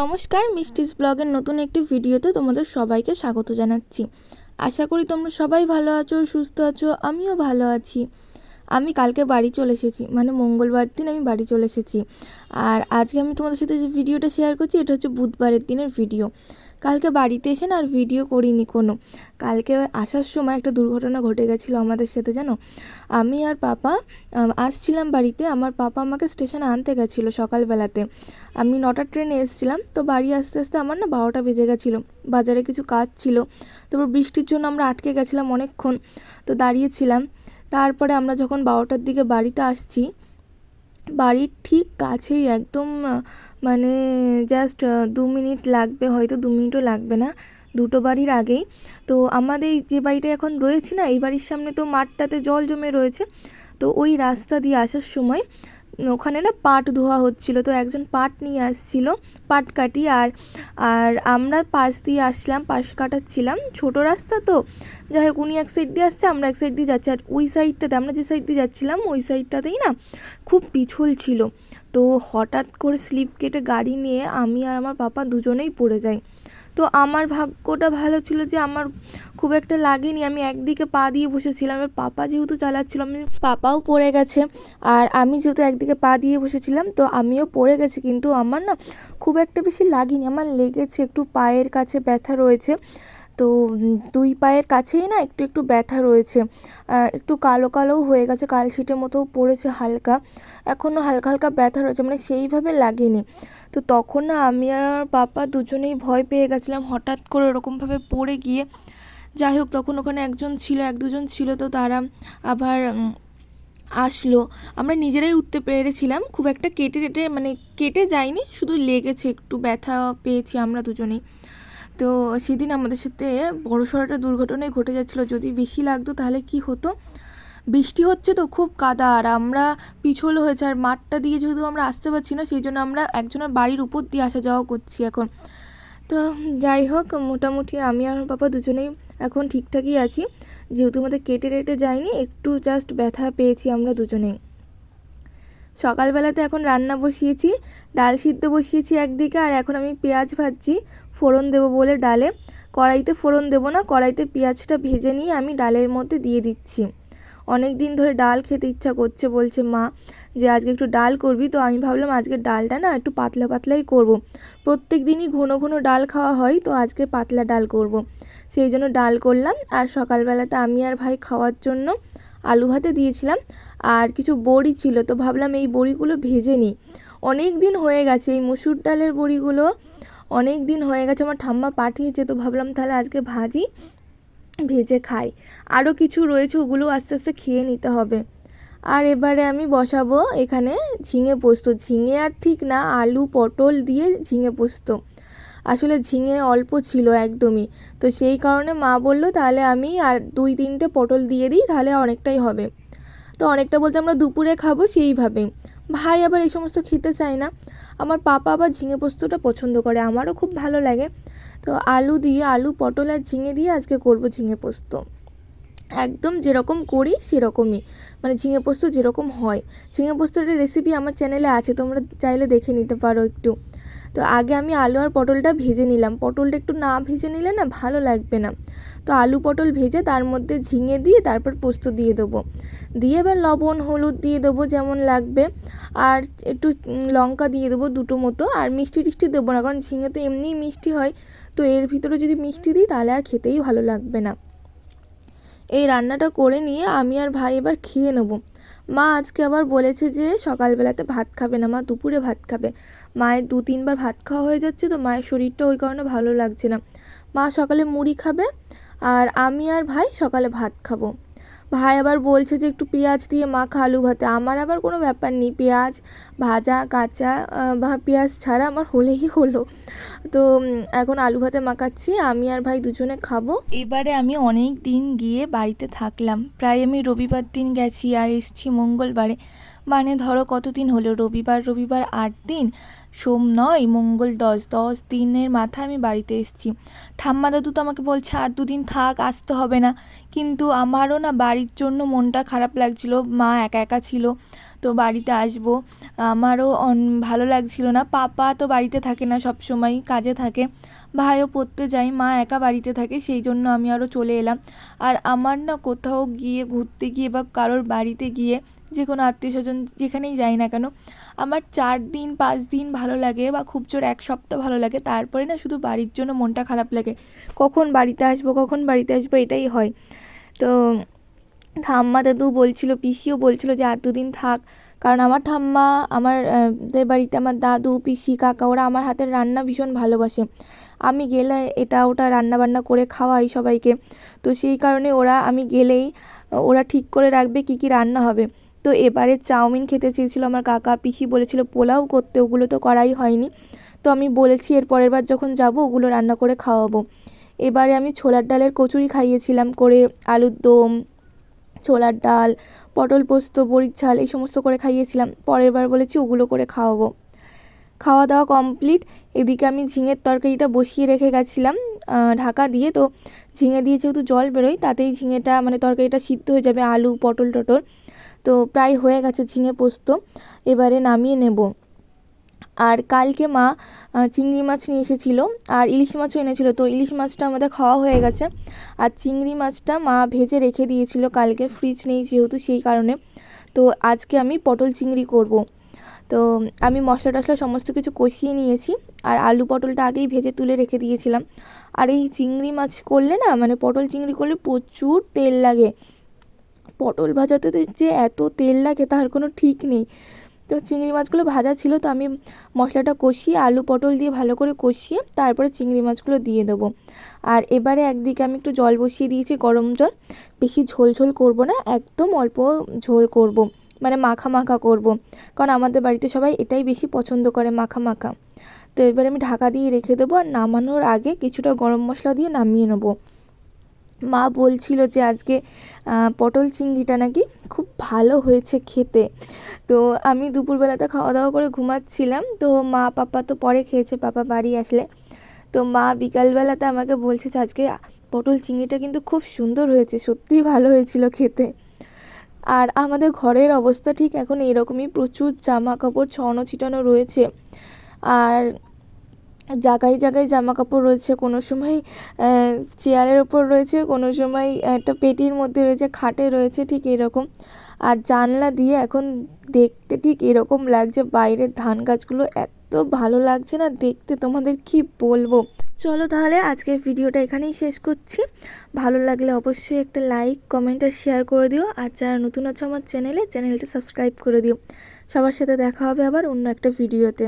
নমস্কার, মিষ্টিস ব্লগের নতুন একটি ভিডিওতে তোমাদের সবাইকে স্বাগত জানাচ্ছি। আশা করি তোমরা সবাই ভালো আছো, সুস্থ আছো, আমিও ভালো আছি। আমি কালকে বাড়ি চলে এসেছি মানে মঙ্গলবার দিন আমি বাড়ি চলে এসেছি। আর আজকে আমি তোমাদের সাথে যে ভিডিওটা শেয়ার করছি, এটা হচ্ছে বুধবারের দিনের ভিডিও কালকে বাড়িতে এসে না আর ভিডিও করিনি কোনো। কালকে আসার সময় একটা দুর্ঘটনা ঘটে গেছিল আমাদের সাথে, জানো? আমি আর পাপা আসছিলাম বাড়িতে, আমার পাপা আমাকে স্টেশনে আনতে গেছিল সকালবেলাতে। আমি নটার ট্রেনে এসেছিলাম, তো বাড়ি আসতে আসতে আমার না বারোটা বেজে গেছিল। বাজারে কিছু কাজ ছিল, তারপর বৃষ্টির জন্য আমরা আটকে গেছিলাম অনেকক্ষণ, তো দাঁড়িয়েছিলাম তারপরে আমরা যখন বারোটার দিকে বাড়িতে আসছি, বাড়ির ঠিক কাছেই একদম মানে জাস্ট দু মিনিট লাগবে, হয়তো দু মিনিটও লাগবে না, দুটো বাড়ির আগেই। তো আমাদের যে বাড়িটা এখন রয়েছে না, এই বাড়ির সামনে তো মাঠটাতে জল জমে রয়েছে। তো ওই রাস্তা দিয়ে আসার সময় ওখানে না পাট ধোয়া হচ্ছিল, তো একজন পাট নিয়ে আসছিল, পাট কাটি আর আর আমরা পাশ দিয়ে আসলাম, পাশ কাটাচ্ছিলাম। ছোট রাস্তা তো, যাই হোক, উনি এক সাইড দিয়ে আসছে, আমরা এক সাইড দিয়ে যাচ্ছি। আর ওই সাইডটাতে আমরা যে সাইড দিয়ে যাচ্ছিলাম, ওই সাইডটাতেই না খুব পিছল ছিল। তো হঠাৎ করে স্লিপ কেটে গাড়ি নিয়ে আমি আর আমার পাপা দুজনেই পড়ে যাই। তো আমার ভাগ্যটা ভালো ছিল যে আমার খুব একটা লাগেনি। আমি একদিকে পা দিয়ে বসেছিলাম এবার পাপা যেহেতু চালাচ্ছিল, আমি পাপাও পড়ে গেছে আর আমি যেহেতু একদিকে পা দিয়ে বসেছিলাম, তো আমিও পড়ে গেছি কিন্তু আমার না খুব একটা বেশি লাগেনি। আমার লেগেছে, একটু পায়ের কাছে ব্যথা রয়েছে তো দুই পায়ের কাছেই না একটু একটু ব্যথা রয়েছে। একটু কালো কালোও হয়ে গেছে কালশিটের মতো পড়েছে হালকা। এখনও হালকা হালকা ব্যথা রয়েছে মানে সেইভাবে লাগেনি। তো তখন না আমি আর পাপা দুজনেই ভয় পেয়ে গেছিলাম, হঠাৎ করে ওরকমভাবে পড়ে গিয়ে। যাই হোক, তখন ওখানে একজন ছিল, এক দুজন ছিল, তো তারা আবার আসলো। আমরা নিজেরাই উঠতে পেরেছিলাম, খুব একটা কেটে কেটে মানে কেটে যায়নি, শুধু লেগেছে, একটু ব্যথা পেয়েছি আমরা দুজনেই। তো সেদিন আমাদের সাথে বড়সড় একটা দুর্ঘটনাই ঘটে যাচ্ছিল। যদি বেশি লাগতো তাহলে কি হতো? বৃষ্টি হচ্ছে তো খুব কাদা আর আমরা পিছল হয়েছে আর মাঠটা দিয়ে যেহেতু আমরা আসতে পারছি না, সেই জন্য আমরা একজনের বাড়ির উপর দিয়ে আসা যাওয়া করছি এখন। তো যাই হোক, মোটামুটি আমি আর আমার পাপা দুজনেই এখন ঠিকঠাকই আছি। যেহেতু আমাদের কেটে টেটে যায়নি, একটু জাস্ট ব্যথা পেয়েছি আমরা দুজনেই। সকালবেলাতে এখন রান্না বসিয়েছি, ডাল সিদ্ধ বসিয়েছি একদিকে আর এখন আমি পেঁয়াজ ভাজছি, ফোড়ন দেবো বলে ডালে কড়াইতে ফোড়ন দেবো না, কড়াইতে পেঁয়াজটা ভেজে নিয়ে আমি ডালের মধ্যে দিয়ে দিচ্ছি অনেক দিন ধরে ডাল খেতে ইচ্ছা করছে, বলছে মা, যে আজকে একটু ডাল করবি তো আমি ভাবলাম আজকে ডালটা না একটু পাতলা পাতলাই করব। প্রত্যেক দিনই ঘন ঘন ডাল খাওয়া হয়, তো আজকে পাতলা ডাল করব। সেই জন্য ডাল করলাম, আর সকালবেলাতে আমি আর ভাই খাওয়ার জন্য আলু ভাতে দিয়েছিলাম। আর কিছু বড়ি ছিল, তো ভাবলাম এই বড়িগুলো ভেজে নিই। অনেক দিন হয়ে গেছে, এই মুসুর ডালের বড়িগুলো অনেক দিন হয়ে গেছে, আমার ঠাম্মা পাঠিয়েছে, তো ভাবলাম তাহলে আজকে ভাজি, ভেজে খাই। আরও কিছু রয়েছে, ওগুলো আস্তে আস্তে খেয়ে নিতে হবে। আর এবারে আমি বসাবো এখানে ঝিঙে পোস্ত। ঝিঙে আর ঠিক না, আলু পটল দিয়ে ঝিঙে পোস্ত। আসলে ঝিঙে অল্প ছিল একদমই। তো সেই কারণে মা বলল, তাহলে আমি আর দুই তিনটে পটল দিয়ে দিই, তাহলে অনেকটাই হবে। তো অনেকটা বলতে আমরা দুপুরে খাব সেইভাবে। ভাই আবার এই সমস্ত খেতে চায় না। আমার পাপা আবার ঝিঙে পোস্তটা পছন্দ করে, আমারও খুব ভালো লাগে। তো আলু দিয়ে, আলু, পটল আর ঝিঙে দিয়ে আজকে করব ঝিঙে পোস্ত। একদম যেরকম করি সেরকমই। মানে ঝিঙে পোস্ত যেরকম হয়। ঝিঙে পোস্তর রেসিপি আমার চ্যানেলে আছে, তোমরা চাইলে দেখে নিতে পারো একটু। তো আগে আমি আলু আর পটলটা ভেজে নিলাম। পটলটা একটু না ভেজে নিলে না ভালো লাগবে না। তো আলু পটল ভেজে তার মধ্যে ঝিঙে দিয়ে তারপর পোস্ত দিয়ে দেবো। দিয়ে এবার লবণ, হলুদ দিয়ে দেবো যেমন লাগবে। আর একটু লঙ্কা দিয়ে দেবো দুটো মতো। আর মিষ্টি টিষ্টি দেবো না, কারণ ঝিঙে তো এমনিই মিষ্টি হয়। তো এর ভিতরে যদি মিষ্টি দিই তাহলে আর খেতেই ভালো লাগবে না। এই রান্নাটা করে নিয়ে আমি আর ভাই এবার খেয়ে নেব। মা আজকে আবার বলেছে যে সকালবেলাতে ভাত খাবে না, মা দুপুরে ভাত খাবে। মায়ের দু তিনবার ভাত খাওয়া হয়ে যাচ্ছে তো মায়ের শরীরটা ওই কারণে ভালো লাগছে না। মা সকালে মুড়ি খাবে আর আমি আর ভাই সকালে ভাত খাব। ভাই আবার বলছে যে একটু পেঁয়াজ দিয়ে মাখা আলু ভাতে। আমার আবার কোনো ব্যাপার নেই, পেঁয়াজ, ভাজা, কাঁচা বা পেঁয়াজ ছাড়া আমার হলেই হলো। তো এখন আলু ভাতে মাখাচ্ছি, আমি আর ভাই দুজনে খাব। এবারে আমি অনেক দিন গিয়ে বাড়িতে থাকলাম। প্রায় আমি রবিবার দিন গেছি আর এসছি মঙ্গলবারে। মানে ধরো কতদিন হলো? রবিবার রবিবার আট দিন, সোম নয়, মঙ্গল দশ দশ দিনের মাথায় আমি বাড়িতে এসেছি। ঠাম্মা দাদু তো আমাকে বলছে, আর দুদিন থাক, আসতে হবে না। কিন্তু আমারও না বাড়ির জন্য মনটা খারাপ লাগছিল, মা একা একা ছিল। তো বাড়িতে আসব। আমারও ভালো লাগছিল না। পাপা তো বাড়িতে থাকে না সব সময় কাজে থাকে। ভাইও পড়তে যায়, মা একা বাড়িতে থাকে, সেই জন্য আমি আরও চলে এলাম। আর আমার না কোথাও গিয়ে, ঘুরতে গিয়ে বা কারোর বাড়িতে গিয়ে, যে কোনো আত্মীয় স্বজন যেখানেই যাই না কেন, আমার চার দিন, পাঁচ দিন ভালো লাগে বা খুব জোর এক সপ্তাহ ভালো লাগে। তারপরে না শুধু বাড়ির জন্য মনটা খারাপ লাগে। কখন বাড়িতে আসব, কখন বাড়িতে আসব এটাই হয়। তো ঠাম্মা দাদু বলছিল, পিসিও বলছিল যে আর দুদিন থাক। কারণ আমার ঠাম্মা আমার বাড়িতে আমার দাদু, পিসি, কাকা, ওরা আমার হাতের রান্না ভীষণ ভালোবাসে। আমি গেলে এটা ওটা রান্না বান্না করে খাওয়াই সবাইকে। তো সেই কারণে ওরা, আমি গেলেই ওরা ঠিক করে রাখবে কী কী রান্না হবে। তো এবারে চাউমিন খেতে চেয়েছিল আমার কাকা, পিসি বলেছিল পোলাও করতে, ওগুলো তো করাই হয়নি। তো আমি বলেছি এর পরের বার যখন যাব, ওগুলো রান্না করে খাওয়াবো। এবারে আমি ছোলার ডালের কচুরি খাইয়েছিলাম, করে আলুর দম ছোলার ডাল, পটল পোস্ত, বড়ির ঝাল এই সমস্ত করে খাইয়েছিলাম। পরের বার বলেছি ওগুলো করে খাওয়াবো। খাওয়া দাওয়া কমপ্লিট। এদিকে আমি ঝিঙের তরকারিটা বসিয়ে রেখে গেছিলাম ঢাকা দিয়ে। তো ঝিঙে দিয়ে যেহেতু জল বেরোয়, তাতেই ঝিঙেটা মানে তরকারিটা সিদ্ধ হয়ে যাবে, আলু, পটল, টটল। তো প্রায় হয়ে গেছে ঝিঙে পোস্ত। এবারে নামিয়ে নেব। আর কালকে মা চিংড়ি মাছ নিয়ে এসেছিল আর ইলিশ মাছও এনেছিল। তো ইলিশ মাছটা আমাদের খাওয়া হয়ে গেছে। আর চিংড়ি মাছটা মা ভেজে রেখে দিয়েছিল। কালকে ফ্রিজ নেই যেহেতু সেই কারণে। তো আজকে আমি পটল চিংড়ি করব। তো আমি মশলা টশলা সমস্ত কিছু কষিয়ে নিয়েছি আর আলু পটলটা আগেই ভেজে তুলে রেখে দিয়েছিলাম। আর এই চিংড়ি মাছ করলে না মানে পটল চিংড়ি করলে প্রচুর তেল লাগে। পটল ভাজাতে যে এত তেল লাগে তার কোনো ঠিক নেই। তো চিংড়ি মাছগুলো ভাজা ছিল তো আমি মশলাটা কষিয়ে আলু পটল দিয়ে ভালো করে কষিয়ে তারপরে চিংড়ি মাছগুলো দিয়ে দেবো। আর এবারে একদিকে আমি একটু জল বসিয়ে দিয়েছি গরম জল। বেশি ঝোল ঝোল করব না, একদম অল্প ঝোল করব। মানে মাখা মাখা করব। কারণ আমাদের বাড়িতে সবাই এটাই বেশি পছন্দ করে, মাখা মাখা। তো এবারে আমি ঢাকা দিয়ে রেখে দেবো আর নামানোর আগে কিছুটা গরম মশলা দিয়ে নামিয়ে নেব। মা বলছিল যে আজকে পটল চিংড়িটা নাকি খুব ভালো হয়েছে খেতে। তো আমি দুপুরবেলাতে খাওয়া দাওয়া করে ঘুমাচ্ছিলাম। তো মা, পাপা তো পরে খেয়েছে, পাপা বাড়ি আসলে। তো মা বিকালবেলাতে আমাকে বলছে যে আজকে পটল চিংড়িটা কিন্তু খুব সুন্দর হয়েছে, সত্যিই ভালো হয়েছিল খেতে। আর আমাদের ঘরের অবস্থা ঠিক এখন এরকমই, প্রচুর জামা কাপড় ছড়ানো ছিটানো রয়েছে। আর জায়গায় জায়গায় জামা কাপড় রয়েছে, কোনো সময় চেয়ারের ওপর রয়েছে, কোনো সময় একটা পেটির মধ্যে রয়েছে, খাটে রয়েছে, ঠিক এরকম। আর জানলা দিয়ে এখন দেখতে ঠিক এরকম লাগছে, বাইরের ধান গাছগুলো এত ভালো লাগছে না, দেখতে তোমাদের কি বলব? চলো তাহলে আজকের ভিডিওটা এখানেই শেষ করছি। ভালো লাগলে অবশ্যই একটা লাইক, কমেন্ট আর শেয়ার করে দিও। আর যারা নতুন আছো আমার চ্যানেলে, চ্যানেলটা সাবস্ক্রাইব করে দিও। সবার সাথে দেখা হবে আবার অন্য একটা ভিডিওতে।